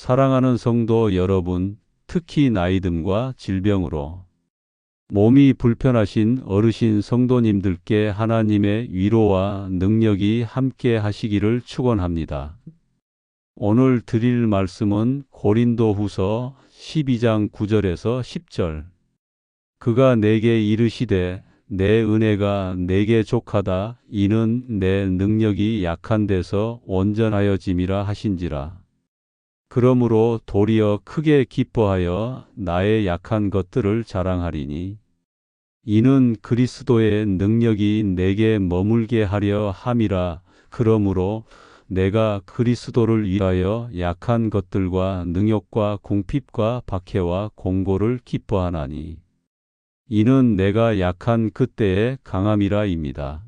사랑하는 성도 여러분, 특히 나이듦과 질병으로 몸이 불편하신 어르신 성도님들께 하나님의 위로와 능력이 함께 하시기를 축원합니다. 오늘 드릴 말씀은 고린도 후서 12장 9절에서 10절. 그가 내게 이르시되 내 은혜가 내게 족하다 이는 내 능력이 약한 데서 온전하여짐이라 하신지라. 그러므로 도리어 크게 기뻐하여 나의 약한 것들을 자랑하리니 이는 그리스도의 능력이 내게 머물게 하려 함이라. 그러므로 내가 그리스도를 위하여 약한 것들과 능욕과 궁핍과 박해와 공고를 기뻐하나니 이는 내가 약한 그때의 강함이라입니다.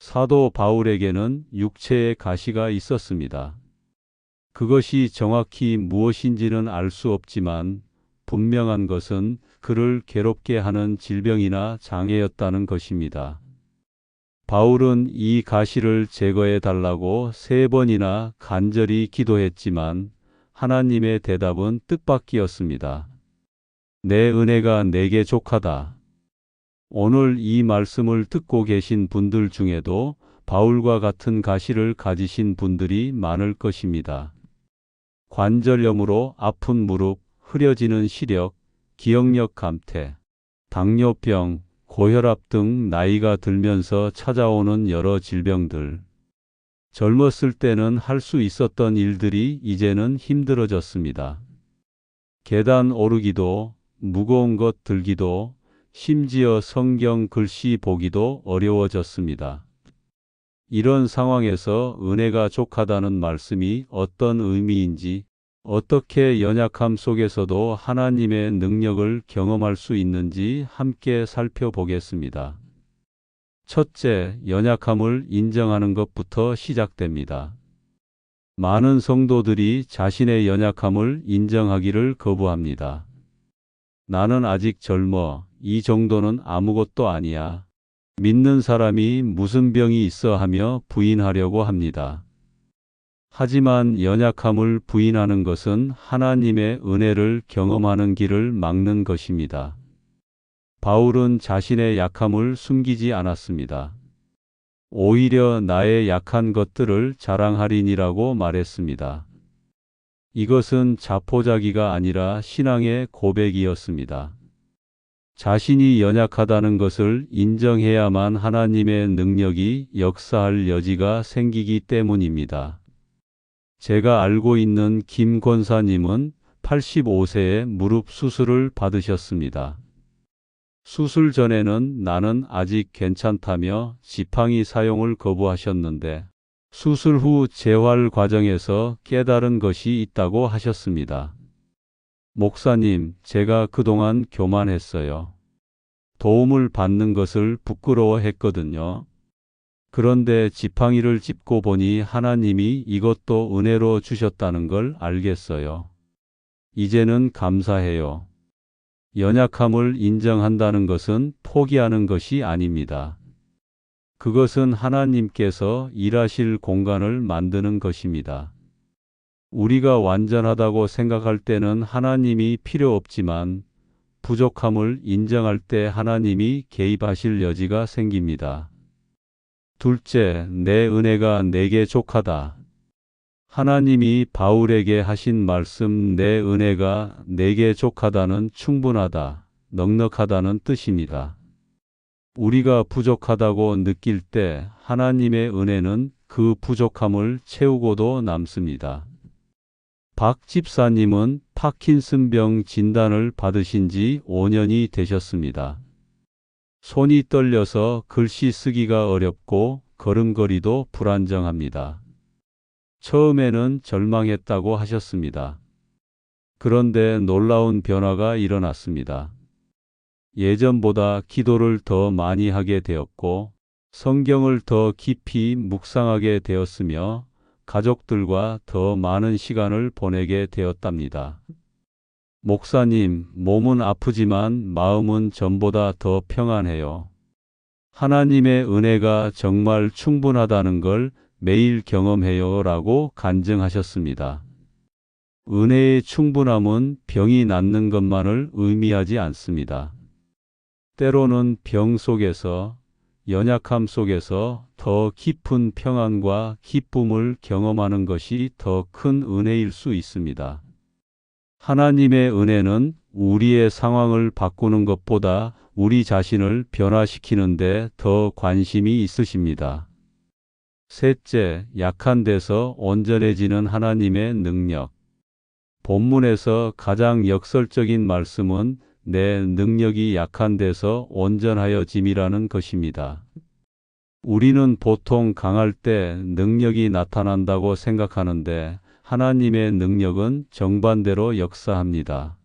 사도 바울에게는 육체의 가시가 있었습니다. 그것이 정확히 무엇인지는 알 수 없지만 분명한 것은 그를 괴롭게 하는 질병이나 장애였다는 것입니다. 바울은 이 가시를 제거해 달라고 세 번이나 간절히 기도했지만 하나님의 대답은 뜻밖이었습니다. 내 은혜가 내게 족하다. 오늘 이 말씀을 듣고 계신 분들 중에도 바울과 같은 가시를 가지신 분들이 많을 것입니다. 관절염으로 아픈 무릎, 흐려지는 시력, 기억력 감퇴, 당뇨병, 고혈압 등 나이가 들면서 찾아오는 여러 질병들. 젊었을 때는 할 수 있었던 일들이 이제는 힘들어졌습니다. 계단 오르기도, 무거운 것 들기도, 심지어 성경 글씨 보기도 어려워졌습니다. 이런 상황에서 은혜가 족하다는 말씀이 어떤 의미인지, 어떻게 연약함 속에서도 하나님의 능력을 경험할 수 있는지 함께 살펴보겠습니다. 첫째, 연약함을 인정하는 것부터 시작됩니다. 많은 성도들이 자신의 연약함을 인정하기를 거부합니다. 나는 아직 젊어. 이 정도는 아무것도 아니야. 믿는 사람이 무슨 병이 있어 하며 부인하려고 합니다. 하지만 연약함을 부인하는 것은 하나님의 은혜를 경험하는 길을 막는 것입니다. 바울은 자신의 약함을 숨기지 않았습니다. 오히려 나의 약한 것들을 자랑하리니라고 말했습니다. 이것은 자포자기가 아니라 신앙의 고백이었습니다. 자신이 연약하다는 것을 인정해야만 하나님의 능력이 역사할 여지가 생기기 때문입니다. 제가 알고 있는 김 권사님은 85세에 무릎 수술을 받으셨습니다. 수술 전에는 나는 아직 괜찮다며 지팡이 사용을 거부하셨는데 수술 후 재활 과정에서 깨달은 것이 있다고 하셨습니다. 목사님, 제가 그동안 교만했어요. 도움을 받는 것을 부끄러워했거든요. 그런데 지팡이를 짚고 보니 하나님이 이것도 은혜로 주셨다는 걸 알겠어요. 이제는 감사해요. 연약함을 인정한다는 것은 포기하는 것이 아닙니다. 그것은 하나님께서 일하실 공간을 만드는 것입니다. 우리가 완전하다고 생각할 때는 하나님이 필요 없지만 부족함을 인정할 때 하나님이 개입하실 여지가 생깁니다. 둘째, 내 은혜가 내게 족하다. 하나님이 바울에게 하신 말씀 내 은혜가 내게 족하다는 충분하다, 넉넉하다는 뜻입니다. 우리가 부족하다고 느낄 때 하나님의 은혜는 그 부족함을 채우고도 남습니다. 박 집사님은 파킨슨병 진단을 받으신 지 5년이 되셨습니다. 손이 떨려서 글씨 쓰기가 어렵고 걸음걸이도 불안정합니다. 처음에는 절망했다고 하셨습니다. 그런데 놀라운 변화가 일어났습니다. 예전보다 기도를 더 많이 하게 되었고 성경을 더 깊이 묵상하게 되었으며 가족들과 더 많은 시간을 보내게 되었답니다. 목사님, 몸은 아프지만 마음은 전보다 더 평안해요. 하나님의 은혜가 정말 충분하다는 걸 매일 경험해요 라고 간증하셨습니다. 은혜의 충분함은 병이 낫는 것만을 의미하지 않습니다. 때로는 병 속에서, 연약함 속에서 더 깊은 평안과 기쁨을 경험하는 것이 더 큰 은혜일 수 있습니다. 하나님의 은혜는 우리의 상황을 바꾸는 것보다 우리 자신을 변화시키는데 더 관심이 있으십니다. 셋째, 약한 데서 온전해지는 하나님의 능력. 본문에서 가장 역설적인 말씀은 내 능력이 약한 데서 온전하여 짐이라는 것입니다. 우리는 보통 강할 때 능력이 나타난다고 생각하는데 하나님의 능력은 정반대로 역사합니다.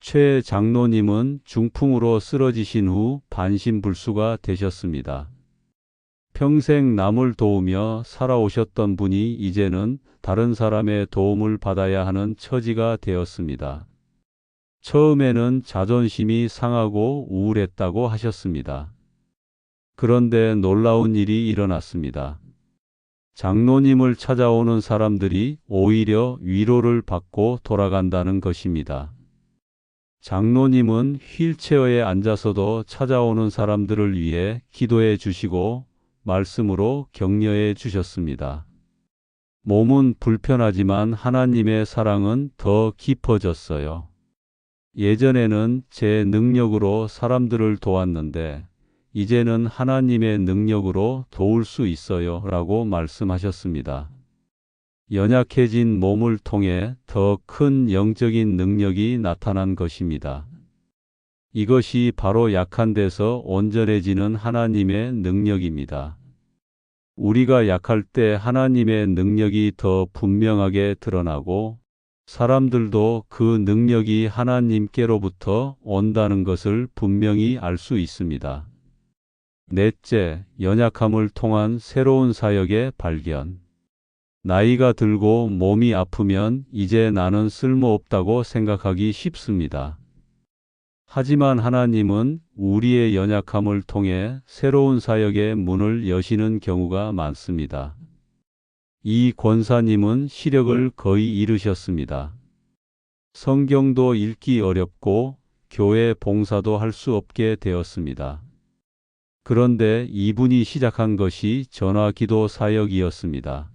최 장로님은 중풍으로 쓰러지신 후 반신불수가 되셨습니다. 평생 남을 도우며 살아오셨던 분이 이제는 다른 사람의 도움을 받아야 하는 처지가 되었습니다. 처음에는 자존심이 상하고 우울했다고 하셨습니다. 그런데 놀라운 일이 일어났습니다. 장로님을 찾아오는 사람들이 오히려 위로를 받고 돌아간다는 것입니다. 장로님은 휠체어에 앉아서도 찾아오는 사람들을 위해 기도해 주시고 말씀으로 격려해 주셨습니다. 몸은 불편하지만 하나님의 사랑은 더 깊어졌어요. 예전에는 제 능력으로 사람들을 도왔는데 이제는 하나님의 능력으로 도울 수 있어요 라고 말씀하셨습니다. 연약해진 몸을 통해 더 큰 영적인 능력이 나타난 것입니다. 이것이 바로 약한 데서 온전해지는 하나님의 능력입니다. 우리가 약할 때 하나님의 능력이 더 분명하게 드러나고 사람들도 그 능력이 하나님께로부터 온다는 것을 분명히 알 수 있습니다. 넷째, 연약함을 통한 새로운 사역의 발견. 나이가 들고 몸이 아프면 이제 나는 쓸모없다고 생각하기 쉽습니다. 하지만 하나님은 우리의 연약함을 통해 새로운 사역의 문을 여시는 경우가 많습니다. 이 권사님은 시력을 거의 잃으셨습니다. 성경도 읽기 어렵고 교회 봉사도 할 수 없게 되었습니다. 그런데 이분이 시작한 것이 전화 기도 사역이었습니다.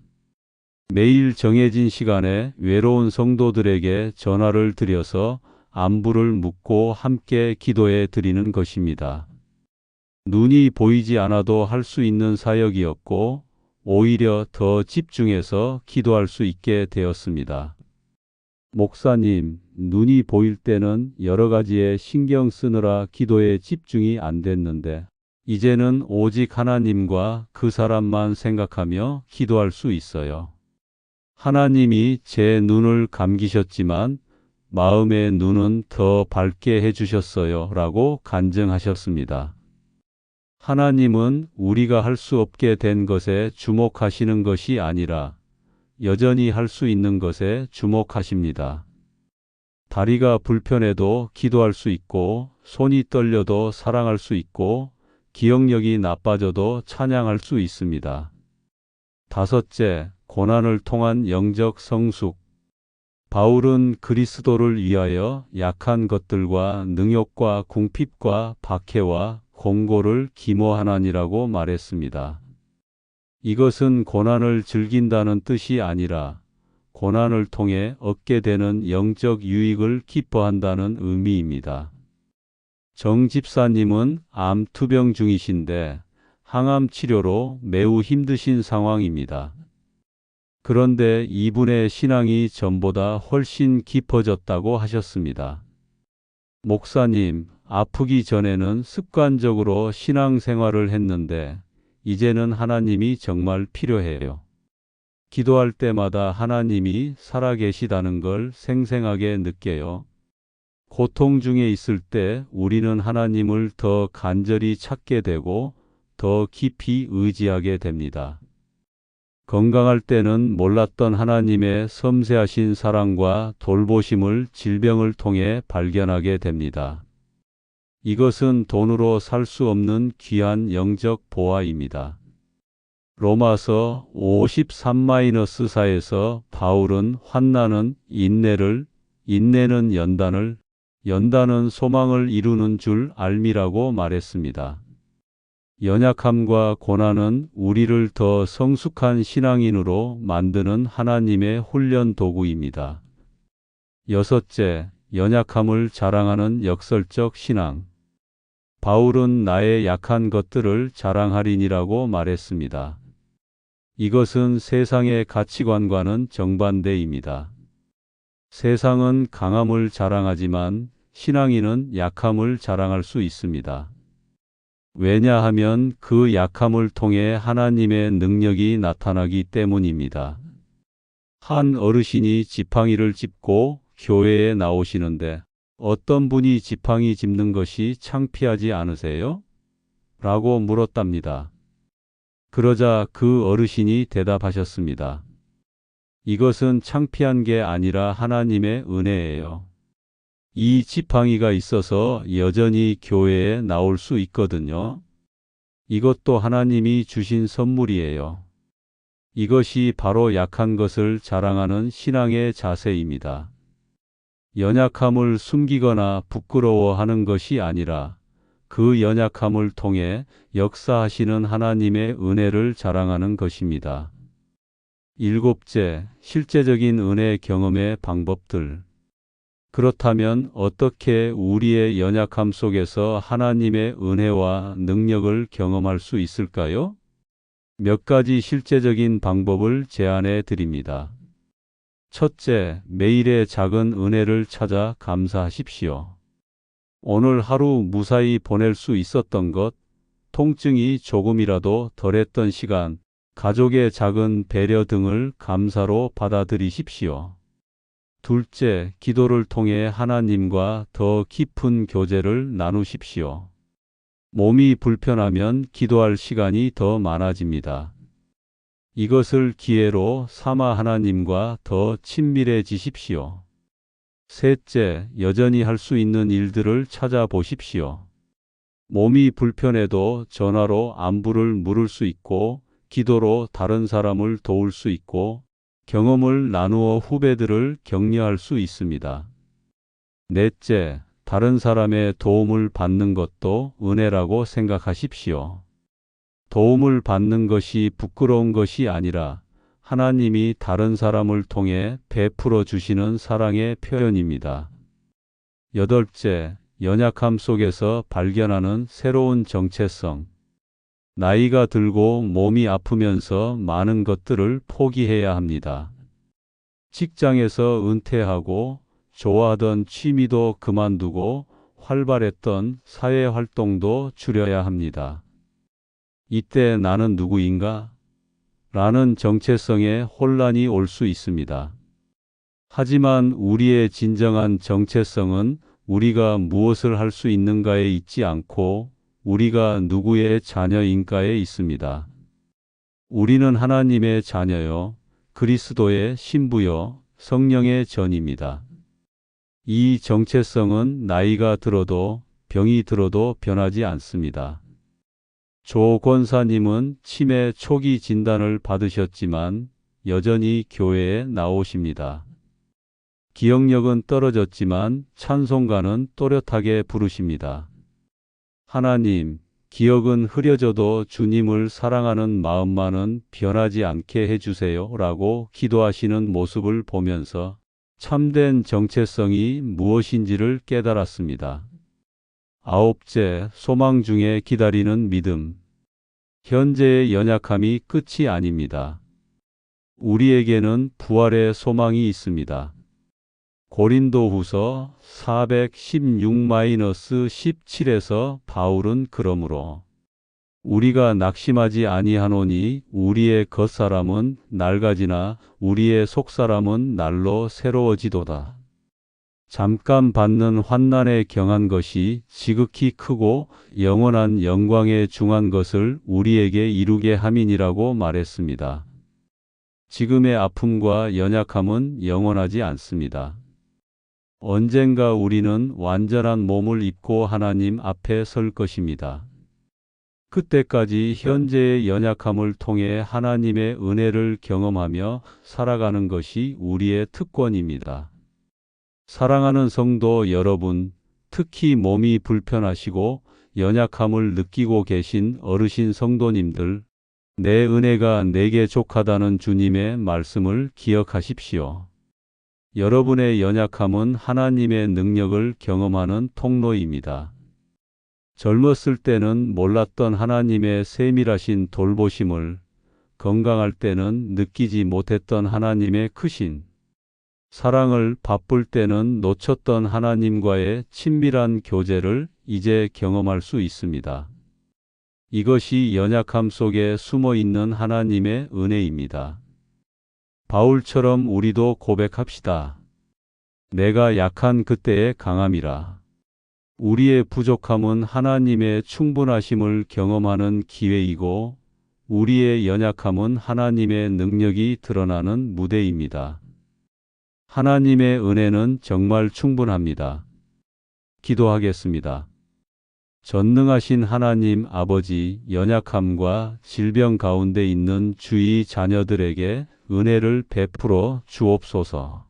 매일 정해진 시간에 외로운 성도들에게 전화를 드려서 안부를 묻고 함께 기도해 드리는 것입니다. 눈이 보이지 않아도 할 수 있는 사역이었고 오히려 더 집중해서 기도할 수 있게 되었습니다. 목사님, 눈이 보일 때는 여러 가지에 신경 쓰느라 기도에 집중이 안 됐는데 이제는 오직 하나님과 그 사람만 생각하며 기도할 수 있어요. 하나님이 제 눈을 감기셨지만 마음의 눈은 더 밝게 해주셨어요. 라고 간증하셨습니다. 하나님은 우리가 할 수 없게 된 것에 주목하시는 것이 아니라 여전히 할 수 있는 것에 주목하십니다. 다리가 불편해도 기도할 수 있고, 손이 떨려도 사랑할 수 있고, 기억력이 나빠져도 찬양할 수 있습니다. 다섯째, 고난을 통한 영적 성숙. 바울은 그리스도를 위하여 약한 것들과 능욕과 궁핍과 박해와 공고를 기모하나니라고 말했습니다. 이것은 고난을 즐긴다는 뜻이 아니라 고난을 통해 얻게 되는 영적 유익을 기뻐한다는 의미입니다. 정 집사님은 암 투병 중이신데 항암 치료로 매우 힘드신 상황입니다. 그런데 이분의 신앙이 전보다 훨씬 깊어졌다고 하셨습니다. 목사님, 아프기 전에는 습관적으로 신앙생활을 했는데 이제는 하나님이 정말 필요해요. 기도할 때마다 하나님이 살아계시다는 걸 생생하게 느껴요. 고통 중에 있을 때 우리는 하나님을 더 간절히 찾게 되고 더 깊이 의지하게 됩니다. 건강할 때는 몰랐던 하나님의 섬세하신 사랑과 돌보심을 질병을 통해 발견하게 됩니다. 이것은 돈으로 살 수 없는 귀한 영적 보화입니다. 로마서 53-4에서 바울은 환난은 인내를, 인내는 연단을, 연단은 소망을 이루는 줄 알미라고 말했습니다. 연약함과 고난은 우리를 더 성숙한 신앙인으로 만드는 하나님의 훈련 도구입니다. 여섯째, 연약함을 자랑하는 역설적 신앙. 바울은 나의 약한 것들을 자랑하리니라고 말했습니다. 이것은 세상의 가치관과는 정반대입니다. 세상은 강함을 자랑하지만 신앙인은 약함을 자랑할 수 있습니다. 왜냐하면 그 약함을 통해 하나님의 능력이 나타나기 때문입니다. 한 어르신이 지팡이를 짚고 교회에 나오시는데 어떤 분이 지팡이 짚는 것이 창피하지 않으세요? 라고 물었답니다. 그러자 그 어르신이 대답하셨습니다. 이것은 창피한 게 아니라 하나님의 은혜예요. 이 지팡이가 있어서 여전히 교회에 나올 수 있거든요. 이것도 하나님이 주신 선물이에요. 이것이 바로 약한 것을 자랑하는 신앙의 자세입니다. 연약함을 숨기거나 부끄러워하는 것이 아니라 그 연약함을 통해 역사하시는 하나님의 은혜를 자랑하는 것입니다. 일곱째, 실제적인 은혜 경험의 방법들. 그렇다면 어떻게 우리의 연약함 속에서 하나님의 은혜와 능력을 경험할 수 있을까요? 몇 가지 실제적인 방법을 제안해 드립니다. 첫째, 매일의 작은 은혜를 찾아 감사하십시오. 오늘 하루 무사히 보낼 수 있었던 것, 통증이 조금이라도 덜했던 시간, 가족의 작은 배려 등을 감사로 받아들이십시오. 둘째, 기도를 통해 하나님과 더 깊은 교제를 나누십시오. 몸이 불편하면 기도할 시간이 더 많아집니다. 이것을 기회로 삼아 하나님과 더 친밀해지십시오. 셋째, 여전히 할 수 있는 일들을 찾아보십시오. 몸이 불편해도 전화로 안부를 물을 수 있고, 기도로 다른 사람을 도울 수 있고, 경험을 나누어 후배들을 격려할 수 있습니다. 넷째, 다른 사람의 도움을 받는 것도 은혜라고 생각하십시오. 도움을 받는 것이 부끄러운 것이 아니라 하나님이 다른 사람을 통해 베풀어 주시는 사랑의 표현입니다. 여덟째, 연약함 속에서 발견하는 새로운 정체성. 나이가 들고 몸이 아프면서 많은 것들을 포기해야 합니다. 직장에서 은퇴하고 좋아하던 취미도 그만두고 활발했던 사회 활동도 줄여야 합니다. 이때 나는 누구인가? 라는 정체성에 혼란이 올 수 있습니다. 하지만 우리의 진정한 정체성은 우리가 무엇을 할 수 있는가에 있지 않고 우리가 누구의 자녀인가에 있습니다. 우리는 하나님의 자녀요, 그리스도의 신부요, 성령의 전입니다. 이 정체성은 나이가 들어도 병이 들어도 변하지 않습니다. 조 권사님은 치매 초기 진단을 받으셨지만 여전히 교회에 나오십니다. 기억력은 떨어졌지만 찬송가는 또렷하게 부르십니다. 하나님, 기억은 흐려져도 주님을 사랑하는 마음만은 변하지 않게 해주세요. 라고 기도하시는 모습을 보면서 참된 정체성이 무엇인지를 깨달았습니다. 아홉째, 소망 중에 기다리는 믿음. 현재의 연약함이 끝이 아닙니다. 우리에게는 부활의 소망이 있습니다. 고린도 후서 416-17에서 바울은 그러므로 우리가 낙심하지 아니하노니 우리의 겉사람은 낡아지나 우리의 속사람은 날로 새로워지도다. 잠깐 받는 환난에 경한 것이 지극히 크고 영원한 영광에 중한 것을 우리에게 이루게 함이니라고 말했습니다. 지금의 아픔과 연약함은 영원하지 않습니다. 언젠가 우리는 완전한 몸을 입고 하나님 앞에 설 것입니다. 그때까지 현재의 연약함을 통해 하나님의 은혜를 경험하며 살아가는 것이 우리의 특권입니다. 사랑하는 성도 여러분, 특히 몸이 불편하시고 연약함을 느끼고 계신 어르신 성도님들, 내 은혜가 내게 족하다는 주님의 말씀을 기억하십시오. 여러분의 연약함은 하나님의 능력을 경험하는 통로입니다. 젊었을 때는 몰랐던 하나님의 세밀하신 돌보심을, 건강할 때는 느끼지 못했던 하나님의 크신 사랑을 바쁠 때는 놓쳤던 하나님과의 친밀한 교제를 이제 경험할 수 있습니다. 이것이 연약함 속에 숨어 있는 하나님의 은혜입니다. 바울처럼 우리도 고백합시다. 내가 약한 그때의 강함이라. 우리의 부족함은 하나님의 충분하심을 경험하는 기회이고, 우리의 연약함은 하나님의 능력이 드러나는 무대입니다. 하나님의 은혜는 정말 충분합니다. 기도하겠습니다. 전능하신 하나님 아버지 연약함과 질병 가운데 있는 주의 자녀들에게 은혜를 베풀어 주옵소서.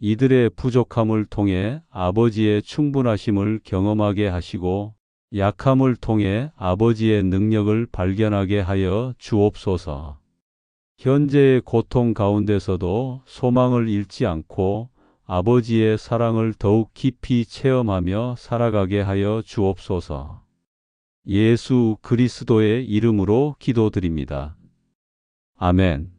이들의 부족함을 통해 아버지의 충분하심을 경험하게 하시고 약함을 통해 아버지의 능력을 발견하게 하여 주옵소서. 현재의 고통 가운데서도 소망을 잃지 않고 아버지의 사랑을 더욱 깊이 체험하며 살아가게 하여 주옵소서. 예수 그리스도의 이름으로 기도드립니다. 아멘.